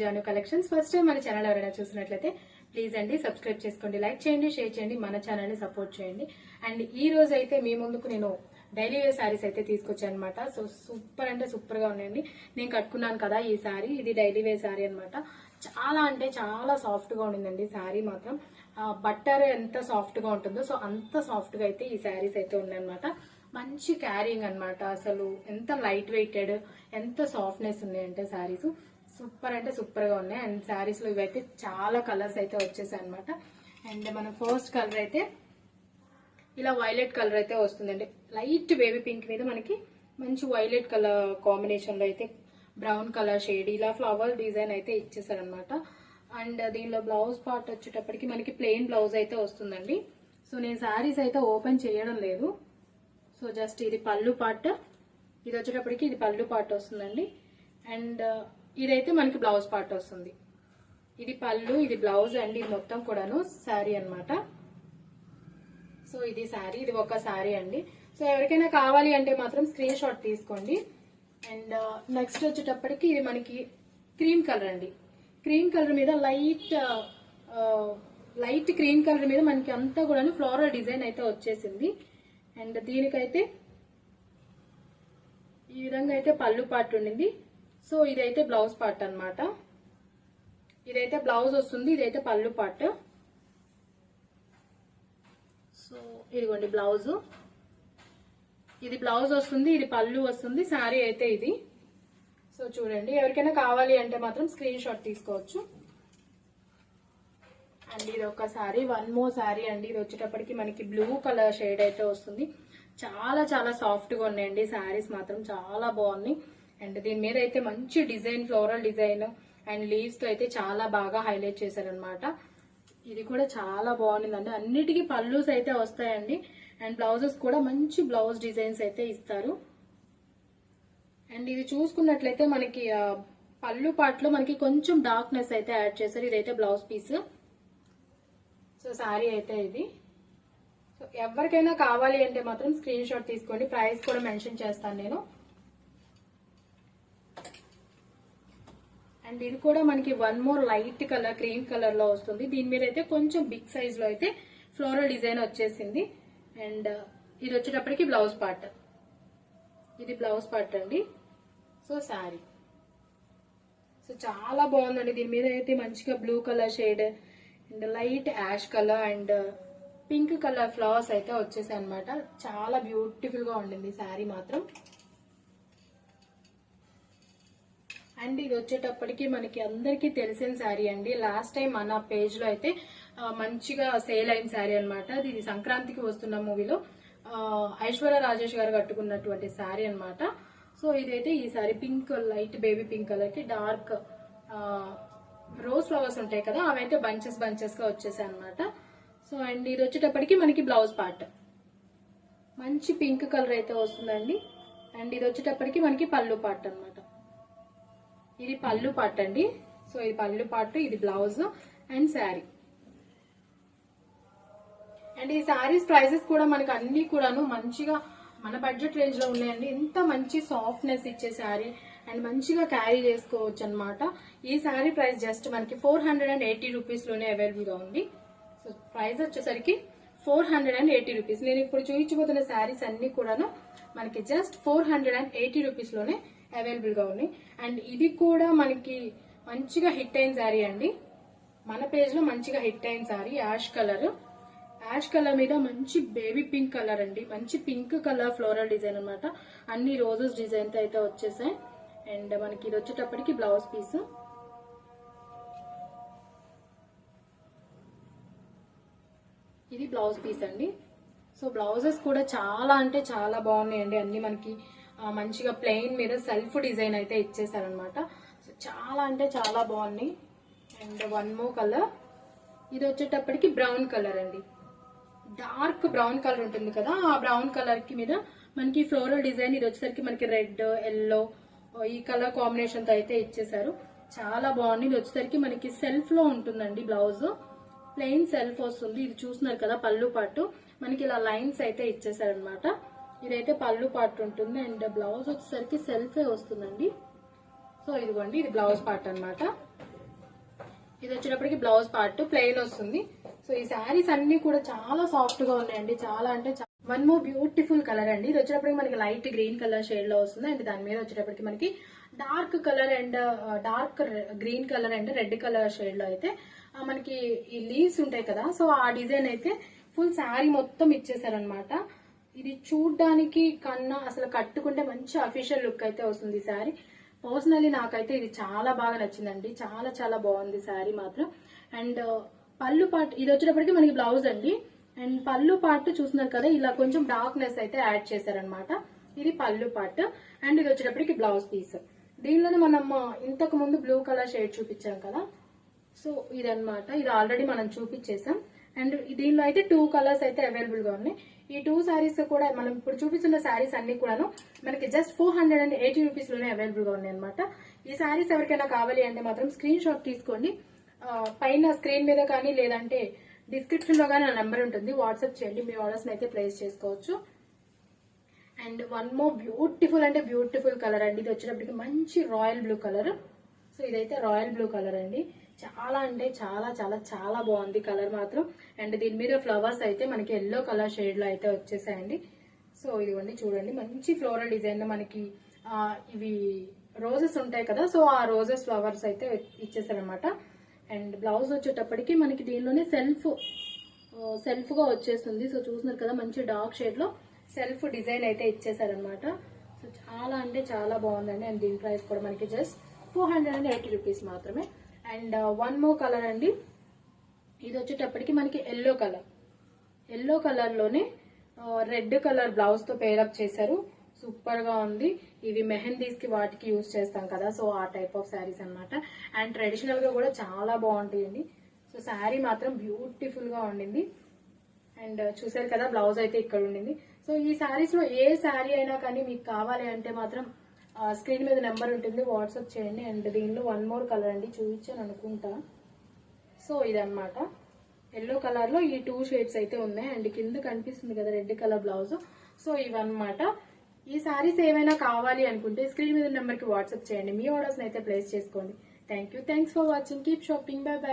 Janu collections. First time మన channel ఎవరైనా చూసినట్లయితే ప్లీజ్ అండి సబ్స్క్రైబ్ చేసుకోండి లైక్ చేయండి షేర్ చేయండి మన ఛానల్ని సపోర్ట్ చేయండి. అండ్ ఈ రోజు అయితే మీ ముందుకు నేను డైలీ వేర్ శారీస్ అయితే తీసుకొచ్చాను అనమాట సో సూపర్ అంటే సూపర్గా ఉన్నాయండి. నేను కట్టుకున్నాను కదా ఈ శారీ ఇది డైలీ వేర్ శారీ అనమాట చాలా అంటే చాలా సాఫ్ట్గా ఉండిందండి శారీ మాత్రం. బట్టర్ ఎంత సాఫ్ట్గా ఉంటుందో సో అంత సాఫ్ట్గా అయితే ఈ శారీస్ అయితే ఉన్నాయన్నమాట. మంచి క్యారింగ్ అనమాట అసలు ఎంత లైట్ వెయిటెడ్ ఎంత సాఫ్ట్నెస్ ఉన్నాయంటే శారీస్ సూపర్ అంటే సూపర్గా ఉన్నాయి. అండ్ శారీస్లో ఇవైతే చాలా కలర్స్ అయితే వచ్చేసాయి అనమాట అండ్ మన ఫస్ట్ కలర్ అయితే ఇలా వైలెట్ కలర్ అయితే వస్తుందండి. లైట్ బేబీ పింక్ మీద మనకి మంచి వైలెట్ కలర్ కాంబినేషన్లో అయితే బ్రౌన్ కలర్ షేడ్ ఇలా ఫ్లవర్ డిజైన్ అయితే ఇచ్చేసారనమాట అండ్ దీనిలో బ్లౌజ్ పార్ట్ వచ్చేటప్పటికి మనకి ప్లెయిన్ బ్లౌజ్ అయితే వస్తుందండి. సో నేను శారీస్ అయితే ఓపెన్ చేయడం లేదు. సో జస్ట్ ఇది పళ్ళు పార్ట్. ఇది వచ్చేటప్పటికి ఇది పళ్ళు పార్ట్ వస్తుందండి. అండ్ ఇదైతే మనకి బ్లౌజ్ పార్ట్ వస్తుంది. ఇది పళ్ళు ఇది బ్లౌజ్ అండ్ ఇది మొత్తం కూడాను శారీ అనమాట సో ఇది శారీ ఇది ఒక శారీ అండి. సో ఎవరికైనా కావాలి అంటే మాత్రం స్క్రీన్ షాట్ తీసుకోండి. అండ్ uh, నెక్స్ట్ వచ్చేటప్పటికి ఇది మనకి క్రీమ్ కలర్ అండి. క్రీమ్ కలర్ మీద లైట్ లైట్ క్రీమ్ కలర్ మీద మనకి అంతా కూడా ఫ్లోరల్ డిజైన్ అయితే వచ్చేసింది. అండ్ దీనికైతే ఈ విధంగా అయితే పళ్ళు పార్ట్ ఉండింది. సో ఇదైతే బ్లౌజ్ పార్ట్ అనమాట ఇదైతే బ్లౌజ్ వస్తుంది ఇదైతే పళ్ళు పార్ట్. సో ఇదిగోండి బ్లౌజ్. ఇది బ్లౌజ్ వస్తుంది ఇది పళ్ళు వస్తుంది శారీ అయితే ఇది. సో చూడండి ఎవరికైనా కావాలి అంటే మాత్రం స్క్రీన్ షాట్ తీసుకోవచ్చు. అండ్ ఇది ఒక శారీ వన్ మో శారీ అండి. ఇది వచ్చేటప్పటికి మనకి బ్లూ కలర్ షేడ్ అయితే వస్తుంది. చాలా చాలా సాఫ్ట్గా ఉన్నాయండి. శారీస్ మాత్రం చాలా బాగున్నాయి. అండ్ దీని మీద అయితే మంచి డిజైన్ ఫ్లోరల్ డిజైన్ అండ్ లీవ్స్తో అయితే చాలా బాగా హైలైట్ చేశారనమాట ఇది కూడా చాలా బాగుందండి. అన్నిటికీ పళ్ళూస్ అయితే వస్తాయండి. అండ్ బ్లౌజెస్ కూడా మంచి బ్లౌజ్ డిజైన్స్ అయితే ఇస్తారు. అండ్ ఇది చూసుకున్నట్లయితే మనకి పళ్ళు పాటలో మనకి కొంచెం డార్క్నెస్ అయితే యాడ్ చేశారు. ఇదైతే బ్లౌజ్ పీస్. సో శారీ అయితే ఇది. సో ఎవరికైనా కావాలి అంటే మాత్రం స్క్రీన్ షాట్ తీసుకోండి. ప్రైస్ కూడా మెన్షన్ చేస్తాను నేను. అండ్ ఇది కూడా మనకి one more light colour cream కలర్లో వస్తుంది. దీని మీద అయితే కొంచెం బిగ్ సైజ్లో అయితే ఫ్లోరల్ డిజైన్ వచ్చేసింది. అండ్ uh, ఇది వచ్చేటప్పటికి బ్లౌజ్ పార్ట్ ఇది బ్లౌజ్ పార్ట్ అండి. సో శారీ సో చాలా బాగుందండి. దీని మీద అయితే మంచిగా blue colour shade and light ash colour and pink colour flowers అయితే వచ్చేసాయి అనమాట చాలా బ్యూటిఫుల్గా ఉండింది శారీ మాత్రం. అండ్ ఇది వచ్చేటప్పటికి మనకి అందరికీ తెలిసిన శారీ అండి. లాస్ట్ టైం మన పేజ్లో అయితే మంచిగా సేల్ అయిన శారీ అనమాట ఇది సంక్రాంతికి వస్తున్న మూవీలో ఐశ్వర్య రాజేష్ గారు కట్టుకున్నటువంటి శారీ అనమాట సో ఇదైతే ఈ sari pink light baby pink కలర్కి డార్క్ రోజ్ ఫ్లవర్స్ ఉంటాయి కదా అవైతే బంచెస్ బంచెస్గా వచ్చేసాయి అనమాట సో అండ్ ఇది వచ్చేటప్పటికి మనకి బ్లౌజ్ పార్ట్ మంచి పింక్ కలర్ అయితే వస్తుందండి. అండ్ ఇది వచ్చేటప్పటికి మనకి పళ్ళు పార్ట్ అనమాట ఇది పళ్ళు పార్ట్ అండి. సో ఇది పళ్ళు పార్ట్ ఇది బ్లౌజ్ అండ్ శారీ. అండ్ ఈ శారీస్ ప్రైసెస్ కూడా మనకి అన్ని కూడాను మంచిగా మన బడ్జెట్ రేంజ్లో ఉన్నాయండి. ఎంత మంచి సాఫ్ట్నెస్ ఇచ్చే శారీ అండ్ మంచిగా క్యారీ చేసుకోవచ్చు అనమాట ఈ శారీ ప్రైస్ జస్ట్ మనకి ఫోర్ హండ్రెడ్ అండ్ ఎయిటీ రూపీస్లోనే అవైలబుల్గా ఉంది. సో ప్రైస్ వచ్చేసరికి four hundred and eighty rupees. నేను ఇప్పుడు చూపించబోతున్న శారీస్ అన్ని కూడాను మనకి just four hundred and eighty రూపీస్లోనే అవైలబుల్గా ఉన్నాయి. అండ్ ఇది కూడా మనకి మంచిగా హిట్ అయిన శారీ అండి. మన పేజ్లో మంచిగా హిట్ అయిన sari ash colour. Ash colour మీద మంచి బేబీ పింక్ కలర్ అండి. మంచి పింక్ కలర్ ఫ్లోరల్ డిజైన్ అనమాట అన్ని రోజెస్ డిజైన్తో అయితే వచ్చేసాయి. అండ్ మనకి ఇది వచ్చేటప్పటికి బ్లౌజ్ పీస్. ఇది బ్లౌజ్ పీస్ అండి. సో బ్లౌజెస్ కూడా చాలా అంటే చాలా బాగున్నాయండి. అన్ని మనకి మంచిగా ప్లెయిన్ మీద సెల్ఫ్ డిజైన్ అయితే ఇచ్చేసారనమాట చాలా అంటే చాలా బాగున్నాయి. అండ్ వన్ మో కలర్ ఇది వచ్చేటప్పటికి బ్రౌన్ కలర్ అండి. డార్క్ బ్రౌన్ కలర్ ఉంటుంది కదా ఆ బ్రౌన్ కలర్కి మీద మనకి ఫ్లోరల్ డిజైన్ ఇది వచ్చేసరికి మనకి రెడ్ ఎల్లో ఈ కలర్ కాంబినేషన్తో అయితే ఇచ్చేసారు చాలా బాగుంది ఇది వచ్చేసరికి మనకి సెల్ఫ్లో ఉంటుందండి బ్లౌజ్ ప్లెయిన్ సెల్ఫ్ వస్తుంది. ఇది చూస్తున్నారు కదా పళ్ళు పాటు. మనకి ఇలా లైన్స్ అయితే ఇచ్చేసారనమాట ఇదైతే పళ్ళు పార్ట్ ఉంటుంది. అండ్ బ్లౌజ్ వచ్చేసరికి సెల్ఫే వస్తుందండి. సో ఇదిగోండి ఇది బ్లౌజ్ పార్ట్ అన్నమాట. ఇది వచ్చేటప్పటికి బ్లౌజ్ పార్ట్ ప్లెయిన్ వస్తుంది. సో ఈ శారీస్ అన్ని కూడా చాలా సాఫ్ట్గా ఉన్నాయండి. చాలా అంటే వన్ మోర్ బ్యూటిఫుల్ కలర్ అండి. ఇది వచ్చేటప్పటికి మనకి లైట్ గ్రీన్ కలర్ షేడ్లో వస్తుంది. అండ్ దాని మీద వచ్చేటప్పటికి మనకి dark colour and dark green colour and red colour షేడ్లో అయితే మనకి ఈ లీవ్స్ ఉంటాయి కదా. సో ఆ డిజైన్ అయితే ఫుల్ శారీ మొత్తం ఇచ్చేసారనమాట ఇది చూడ్డానికి కన్నా అసలు కట్టుకుంటే మంచి అఫీషియల్ లుక్ అయితే వస్తుంది ఈ శారీ. పర్సనలీ నాకైతే ఇది చాలా బాగా నచ్చిందండి. చాలా చాలా బాగుంది శారీ మాత్రం. అండ్ uh, పళ్ళు పాటు ఇది వచ్చేటప్పటికి మనకి బ్లౌజ్ అండి. అండ్ పళ్ళు పాటు చూస్తున్నారు కదా ఇలా కొంచెం డార్క్నెస్ అయితే యాడ్ చేశారనమాట ఇది పళ్ళు పార్ట్ అండ్ ఇది వచ్చేటప్పటికి బ్లౌజ్ పీస్ దీనిలోనే మనం uh, ఇంతకు ముందు బ్లూ కలర్ షేడ్ చూపించాం కదా. సో ఇదనమాట ఇది ఆల్రెడీ మనం చూపించేసాం. అండ్ దీనిలో అయితే టూ కలర్స్ అయితే అవైలబుల్గా ఉన్నాయి. ఈ టూ సారీస్ కూడా మనం ఇప్పుడు చూపిస్తున్న సారీస్ అన్ని కూడాను మనకి just four hundred and eighty రూపీస్లోనే అవైలబుల్గా ఉన్నాయి అనమాట ఈ సారీస్ ఎవరికైనా కావాలి అంటే మాత్రం స్క్రీన్ షాట్ తీసుకోండి. పైన స్క్రీన్ మీద కానీ లేదంటే డిస్క్రిప్షన్లో కానీ నా నెంబర్ ఉంటుంది. వాట్సాప్ చేయండి. మీ ఆర్డర్స్ అయితే ప్లేస్ చేసుకోవచ్చు. అండ్ వన్ మోర్ బ్యూటిఫుల్ అంటే బ్యూటిఫుల్ కలర్ అండి. ఇది వచ్చేటప్పటికి మంచి రాయల్ బ్లూ కలర్ సో ఇదైతే రాయల్ బ్లూ కలర్ అండి. చాలా అంటే చాలా చాలా చాలా బాగుంది కలర్ మాత్రం. అండ్ దీని మీద ఫ్లవర్స్ అయితే మనకి ఎల్లో కలర్ షేడ్లో అయితే వచ్చేసాయండి. సో ఇదిగోండి చూడండి మంచి ఫ్లోరల్ డిజైన్ మనకి ఇవి రోజెస్ ఉంటాయి కదా సో ఆ రోజెస్ ఫ్లవర్స్ అయితే ఇచ్చేసారనమాట అండ్ బ్లౌజ్ వచ్చేటప్పటికి మనకి దీనిలోనే సెల్ఫ్ సెల్ఫ్గా వచ్చేస్తుంది. సో చూస్తున్నారు కదా మంచి డార్క్ షేడ్లో సెల్ఫ్ డిజైన్ అయితే ఇచ్చేసారనమాట సో చాలా అంటే చాలా బాగుందండి. అండ్ దీని ప్రైస్ కూడా మనకి just four hundred and eighty rupees మాత్రమే. అండ్ వన్ మో కలర్ అండి. ఇది వచ్చేటప్పటికి మనకి ఎల్లో కలర్ ఎల్లో కలర్లోనే రెడ్ కలర్ బ్లౌజ్తో పేరప్ చేశారు. సూపర్గా ఉంది. ఇవి మెహందీస్కి వాటికి యూజ్ చేస్తాం కదా సో ఆ టైప్ ఆఫ్ శారీస్ అన్నమాట. అండ్ ట్రెడిషనల్గా కూడా చాలా బాగుంటాయండి. సో శారీ మాత్రం బ్యూటిఫుల్గా ఉండింది. అండ్ uh, చూసారు కదా బ్లౌజ్ అయితే ఇక్కడ ఉండింది. సో ఈ శారీస్లో ఏ శారీ అయినా కానీ మీకు కావాలి అంటే మాత్రం స్క్రీన్ మీద నెంబర్ ఉంటుంది వాట్సాప్ చేయండి. అండ్ దీనిలో వన్ మోర్ కలర్ అండి చూపించాను అనుకుంటా. సో ఇదన్నమాట. ఎల్లో కలర్లో ఈ టూ షేడ్స్ అయితే ఉన్నాయి. అండ్ కింద కనిపిస్తుంది కదా రెడ్ కలర్ బ్లౌజ్. సో ఇవన్నమాట. ఈ సారీస్ ఏమైనా కావాలి అనుకుంటే స్క్రీన్ మీద నెంబర్కి వాట్సాప్ చేయండి. మీ ఆర్డర్స్ అయితే ప్లేస్ చేసుకోండి. Thank you thanks for watching keep shopping bye bye